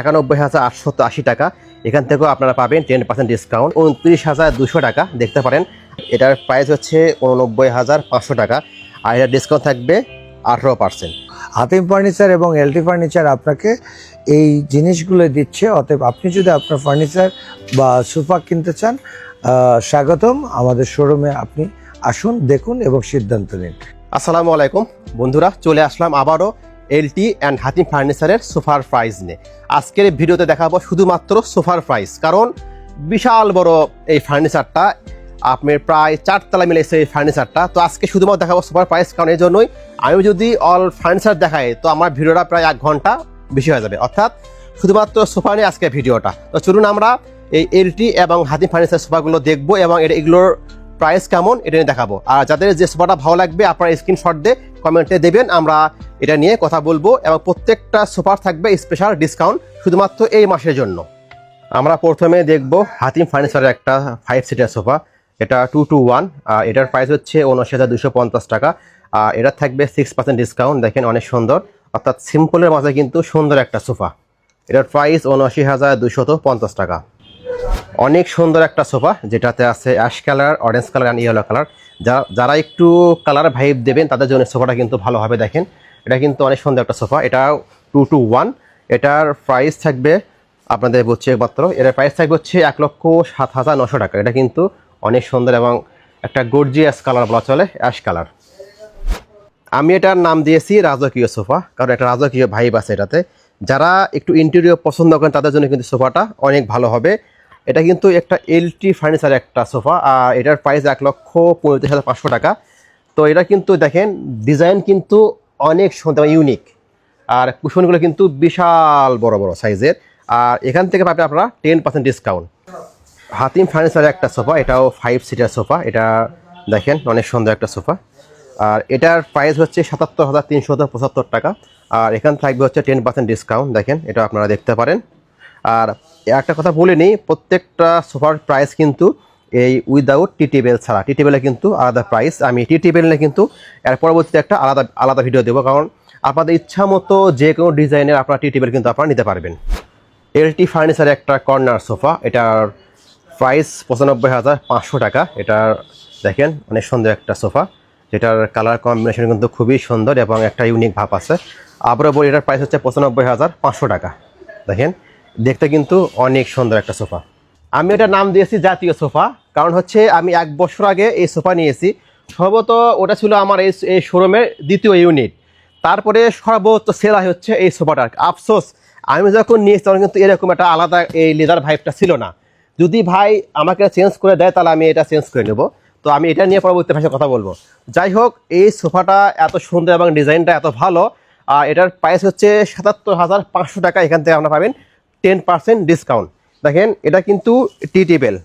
একানব্বই হাজার আটশো আশি টাকা। এখান থেকেও আপনারা পাবেন টেন পার্সেন্ট ডিসকাউন্ট উনত্রিশ হাজার দুশো টাকা দেখতে পারেন। এটার প্রাইস হচ্ছে উননব্বই হাজার পাঁচশো টাকা। আর এটার ডিসকাউন্ট থাকবে আঠেরো পার্সেন্ট হাতিম ফার্নিচার এবং এলটি ফার্নিচার আপনাকে এই জিনিসগুলো দিচ্ছে। অতএব আপনি যদি আপনার ফার্নিচার বা সোফা কিনতে চান স্বাগতম। আমাদের শোরুমে আপনি আসুন দেখুন এবং সিদ্ধান্ত নিন। আসসালামু আলাইকুম। বন্ধুরা চলে আসলাম আবারও এলটি অ্যান্ড হাতিম ফার্নিচারের সোফার প্রাইস নিয়ে। আজকের ভিডিওতে দেখাবো শুধুমাত্র সোফার প্রাইস, কারণ বিশাল বড় এই ফার্নিচারটা আপনার প্রায় চারতলা মিলেছে এই ফার্নিচারটা। তো আজকে শুধুমাত্র দেখাবো সোফার প্রাইস, কারণ এই জন্যই আমি যদি অল ফার্নিচার দেখাই, তো আমার ভিডিওটা প্রায় এক ঘণ্টা বেশি হয়ে যাবে। অর্থাৎ শুধুমাত্র সোফা নিয়ে আজকে ভিডিওটা। তো চলুন আমরা এই এলটি এবং হাতিম ফার্নিচার সোফাগুলো দেখব এবং এটা এগুলোর প্রাইস কেমন, এটা নিয়ে দেখাবো। আর যাদের যে সোফাটা ভালো লাগবে, আপনারা স্ক্রিনশট দিয়ে কমেন্টে দেবেন, আমরা এটা নিয়ে কথা বলব এবং প্রত্যেকটা সোফার থাকবে স্পেশাল ডিসকাউন্ট শুধুমাত্র এই মাসের জন্য। আমরা প্রথমে দেখব হাতিম ফার্নিচারের একটা ফাইভ সিটার সোফা। এটা টু টু ওয়ান এটার প্রাইস হচ্ছে উনআশি হাজার দুশো পঞ্চাশ টাকা। আর এটা থাকবে সিক্স পার্সেন্ট ডিসকাউন্ট দেখেন অনেক সুন্দর। অর্থাৎ সিম্পলের মাঝে কিন্তু সুন্দর একটা সোফা। এটার প্রাইস উনআশি হাজার দুশত পঞ্চাশ টাকা। অনেক সুন্দর একটা সোফা, যেটাতে আছে ash colour, orange colour and yellow colour. যারা যারা একটু কালার ভাইব দেবেন, তাদের জন্য সোফাটা কিন্তু ভালোভাবে দেখেন। এটা কিন্তু অনেক সুন্দর একটা সোফা, এটা টু টু ওয়ান এটার প্রাইস থাকবে, আপনাদের বলছি একমাত্র এটার প্রাইস থাকবে হচ্ছে এক লক্ষ সাত হাজার নশো টাকা। এটা কিন্তু অনেক সুন্দর এবং একটা গর্জিয়াস কালার বলা চলে, অ্যাশ কালার। আমি এটার নাম দিয়েছি রাজকীয় সোফা, কারণ একটা রাজকীয় ভাইব আছে এটাতে। যারা একটু ইন্টেরিয়র পছন্দ করেন, তাদের জন্য কিন্তু সোফাটা অনেক ভালো হবে। এটা কিন্তু একটা এলটি ফার্নিচার একটা সোফা আর এটার প্রাইস এক লক্ষ পঁয়ত্রিশ হাজার পাঁচশো টাকা। তো এটা কিন্তু দেখেন ডিজাইন কিন্তু অনেক সুন্দর ইউনিক আর কুশনগুলো কিন্তু বিশাল বড় বড় সাইজের আর এখান থেকে পাবেন আপনারা টেন পার্সেন্ট ডিসকাউন্ট হাতিম ফার্নিচারের একটা সোফা এটাও ফাইভ সিটার সোফা এটা দেখেন অনেক সুন্দর একটা সোফা আর এটার প্রাইস হচ্ছে সাতাত্তর হাজার তিনশো পঁচাত্তর টাকা। আর এখান থাকবে হচ্ছে টেন পার্সেন্ট ডিসকাউন্ট দেখেন, এটা আপনারা দেখতে পারেন। আর একটা কথা বলে নিই, প্রত্যেকটা সোফার প্রাইস কিন্তু এই উইদাউট টি টেবিল ছাড়া। টি টেবিলে কিন্তু আলাদা প্রাইস আমি টি নিয়ে কিন্তু এর পরবর্তীতে একটা আলাদা আলাদা ভিডিও দেবো। কারণ আপনাদের ইচ্ছা মতো যে কোনো ডিজাইনের আপনার টি টেবিল কিন্তু আপনারা নিতে পারবেন। এলটি ফার্নিচারের একটা কর্নার সোফা এটার প্রাইস পঁচানব্বই হাজার পাঁচশো টাকা। এটার দেখেন, অনেক সুন্দর একটা সোফা যেটার কালার কম্বিনেশন কিন্তু খুবই সুন্দর এবং একটা ইউনিক ভাব আছে। আবারও বলি, এটার প্রাইস হচ্ছে পঁচানব্বই হাজার পাঁচশো টাকা। দেখেন দেখতে কিন্তু অনেক সুন্দর একটা সোফা। আমি এটা নাম দিয়েছি জাতীয় সোফা, কারণ হচ্ছে আমি এক বছর আগে এই সোফা নিয়েছি। সম্ভবত ওটা ছিল আমার এই এই শোরুমের দ্বিতীয় ইউনিট। তারপরে সর্বোচ্চ সেরা হচ্ছে এই সোফাটার আফসোস, আমি যখন নিয়েছি তখন কিন্তু এরকম একটা আলাদা এই লেদার ভাইবটা ছিল না। যদি ভাই আমাকে চেঞ্জ করে দেয়, তাহলে আমি এটা চেঞ্জ করে নেব। তো আমি এটা নিয়ে পরবর্তী ভাষায় কথা বলব। যাই হোক, এই সোফাটা এত সুন্দর এবং ডিজাইনটা এত ভালো, আর এটার প্রাইস হচ্ছে সাতাত্তর হাজার পাঁচশো টাকা এখান থেকে আপনারা পাবেন। টেন পার্সেন্ট ডিসকাউন্ট দেখেন, এটা কিন্তু টি টেবিল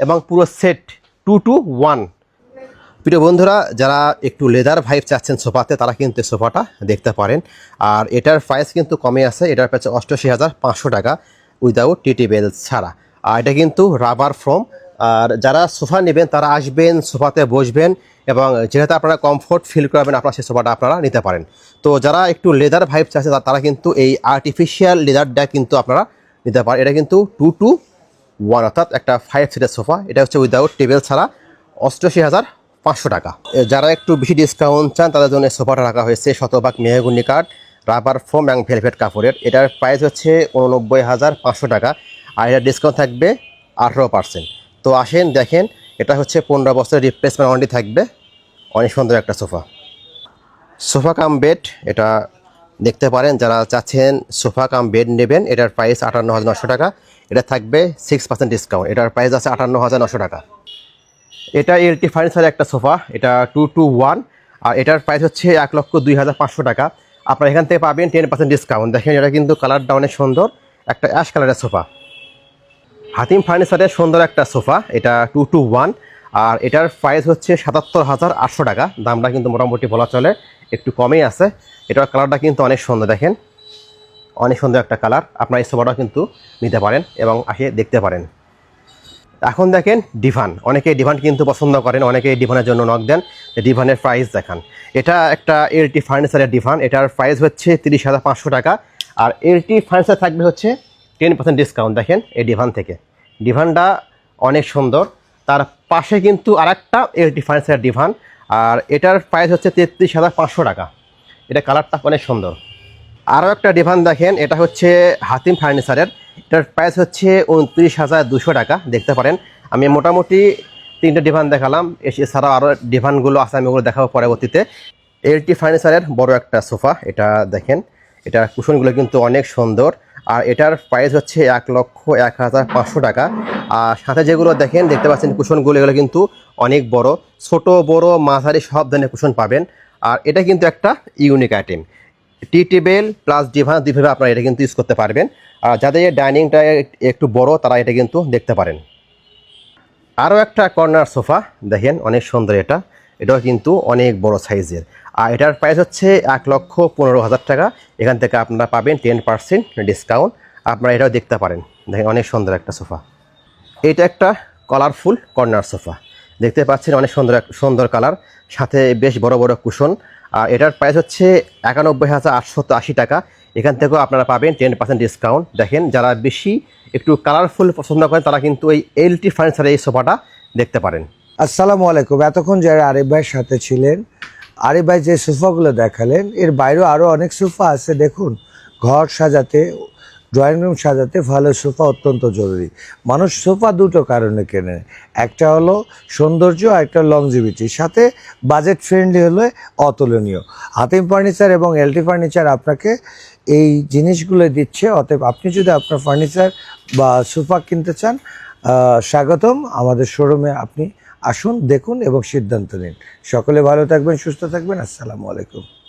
এবং পুরো সেট টু টু ওয়ান প্রিয় বন্ধুরা, যারা একটু লেদার ভাইব চাচ্ছেন সোফাতে, তারা কিন্তু সোফাটা দেখতে পারেন। আর এটার প্রাইস কিন্তু কমে আছে, এটার প্রাইস অষ্টআশি হাজার পাঁচশো টাকা উইদাউট টি বেল ছাড়া। আর এটা কিন্তু রাবার ফ্রম আর যারা সোফা নেবেন, তারা আসবেন, সোফাতে বসবেন এবং যেহেতু আপনারা কমফোর্ট ফিল করবেন, আপনারা সেই সোফাটা আপনারা নিতে পারেন। তো যারা একটু লেদার ভাইব চাইছে তারা কিন্তু এই আর্টিফিশিয়াল লেদারটা কিন্তু আপনারা নিতে পারেন। এটা কিন্তু টু টু ওয়ান অর্থাৎ একটা ফাইভ সিটের সোফা। এটা হচ্ছে উইদাউট টেবিল ছাড়া অষ্টআশি হাজার পাঁচশো টাকা। যারা একটু বেশি ডিসকাউন্ট চান, তাদের জন্য সোফাটা রাখা হয়েছে শতভাগ মেহগুনি কাঠ রাবার ফোম এবং ভেলভেট কাপড়ের। এটার প্রাইস হচ্ছে উননব্বই হাজার পাঁচশো টাকা। আর এটার ডিসকাউন্ট থাকবে আঠেরো পার্সেন্ট তো আসেন, দেখেন, এটা হচ্ছে পনেরো বছরের রিপ্লেসমেন্ট ওয়ারেন্টি থাকবে। অনেক সুন্দর একটা সোফা। সোফা কাম বেড এটা দেখতে পারেন, যারা চাচ্ছেন সোফা কাম বেড নেবেন, এটার প্রাইস আটান্ন হাজার নশো টাকা। এটা থাকবে সিক্স পার্সেন্ট ডিসকাউন্ট এটার প্রাইস আছে আটান্ন হাজার নশো টাকা। এটা এলটি ফার্নিচারের একটা সোফা, এটা টু টু ওয়ান আর এটার প্রাইস হচ্ছে এক লক্ষ দুই হাজার পাঁচশো টাকা। আপনারা এখান থেকে পাবেন টেন পার্সেন্ট ডিসকাউন্ট দেখেন, এটা কিন্তু কালারটা অনেক সুন্দর, একটা অ্যাশ কালারের সোফা। হাতিম ফার্নিচারের সুন্দর একটা সোফা, এটা টু টু ওয়ান আর এটার প্রাইস হচ্ছে সাতাত্তর হাজার আটশো টাকা। দামটা কিন্তু মোটামুটি বলা চলে, একটু কমেই আছে। এটার কালারটা কিন্তু অনেক সুন্দর দেখেন। অনেক সুন্দর একটা কালার আপনার এই সোফাটাও কিন্তু নিতে পারেন এবং আসে দেখতে পারেন। এখন দেখেন ডিভান অনেকে ডিভান কিন্তু পছন্দ করেন অনেকে ডিভানের জন্য নক দেন। ডিভানের প্রাইস দেখান। এটা একটা এলটি ফার্নিচারের ডিভান এটার প্রাইস হচ্ছে তিরিশ হাজার পাঁচশো টাকা। আর এলটি ফার্নিচার থাকবে হচ্ছে টেন পার্সেন্ট ডিসকাউন্ট দেখেন এই ডিভান থেকে। ডিভানটা অনেক সুন্দর। তার পাশে কিন্তু আরেকটা এলটি ফার্নিচারের ডিভান আর এটার প্রাইস হচ্ছে তেত্রিশ হাজার পাঁচশো টাকা। এটা কালারটা অনেক সুন্দর। আরও একটা ডিভান দেখেন, এটা হচ্ছে হাতিম ফার্নিচারের এটার প্রাইস হচ্ছে উনত্রিশ হাজার দুশো টাকা, দেখতে পারেন। আমি মোটামুটি তিনটে ডিভান দেখালাম। এছাড়াও আরও ডিভানগুলো আছে, আমি ওগুলো দেখাবো পরবর্তীতে। এলটি ফার্নিচারের বড় একটা সোফা, এটা দেখেন। এটার কুশনগুলো কিন্তু অনেক সুন্দর। আর এটার প্রাইস হচ্ছে এক লক্ষ এক হাজার পাঁচশো টাকা। আর সাথে যেগুলো দেখেন, দেখতে পাচ্ছেন কুশনগুলো এগুলো কিন্তু অনেক বড়। ছোট, বড়, মাঝারি সব ধরনের কুশন পাবেন। আর এটা কিন্তু একটা unique item tea table plus divan দুইভাবে আপনারা এটা কিন্তু ইউজ করতে পারবেন। আর যাদের ডাইনিংটা একটু বড়, তারা এটা কিন্তু দেখতে পারেন। আরও একটা কর্নার সোফা দেখেন অনেক সুন্দর এটা। এটাও কিন্তু অনেক বড় সাইজের। আর এটার প্রাইস হচ্ছে এক লক্ষ পনেরো হাজার টাকা। এখান থেকে আপনারা পাবেন টেন পার্সেন্ট ডিসকাউন্ট আপনারা এটাও দেখতে পারেন। দেখেন, অনেক সুন্দর একটা সোফা। এটা একটা কালারফুল কর্নার সোফা। দেখতে পাচ্ছেন, অনেক সুন্দর সুন্দর কালার সাথে বেশ বড় বড় কুশন আর এটার প্রাইস হচ্ছে একানব্বই হাজার আটশো আশি টাকা। এখান থেকেও আপনারা পাবেন টেন পার্সেন্ট ডিসকাউন্ট দেখেন, যারা বেশি একটু কালারফুল পছন্দ করেন, তারা কিন্তু এই এলটি ফার্নিচারের এই সোফাটা দেখতে পারেন। আসসালামু আলাইকুম। এতক্ষণ যারা আরিফ ভাইয়ের সাথে ছিলেন, আরিফ ভাই যে সোফাগুলো দেখালেন, এর বাইরেও আরও অনেক সোফা আছে। দেখুন, ঘর সাজাতে ড্রয়িং রুম সাজাতে ভালো সোফা অত্যন্ত জরুরি। মানুষ সোফা দুটো কারণে কেনে। একটা হলো সৌন্দর্য, আর একটা লংজিভিটি সাথে বাজেট ফ্রেন্ডলি হলে অতুলনীয়। হাতিম ফার্নিচার এবং এলটি ফার্নিচার আপনাকে এই জিনিসগুলো দিচ্ছে। অতএব আপনি যদি আপনার ফার্নিচার বা সোফা কিনতে চান স্বাগতম। আমাদের শোরুমে আপনি আসুন দেখুন এবং সিদ্ধান্ত নিন। সকলে ভালো থাকবেন সুস্থ থাকবেন। আসসালামু আলাইকুম।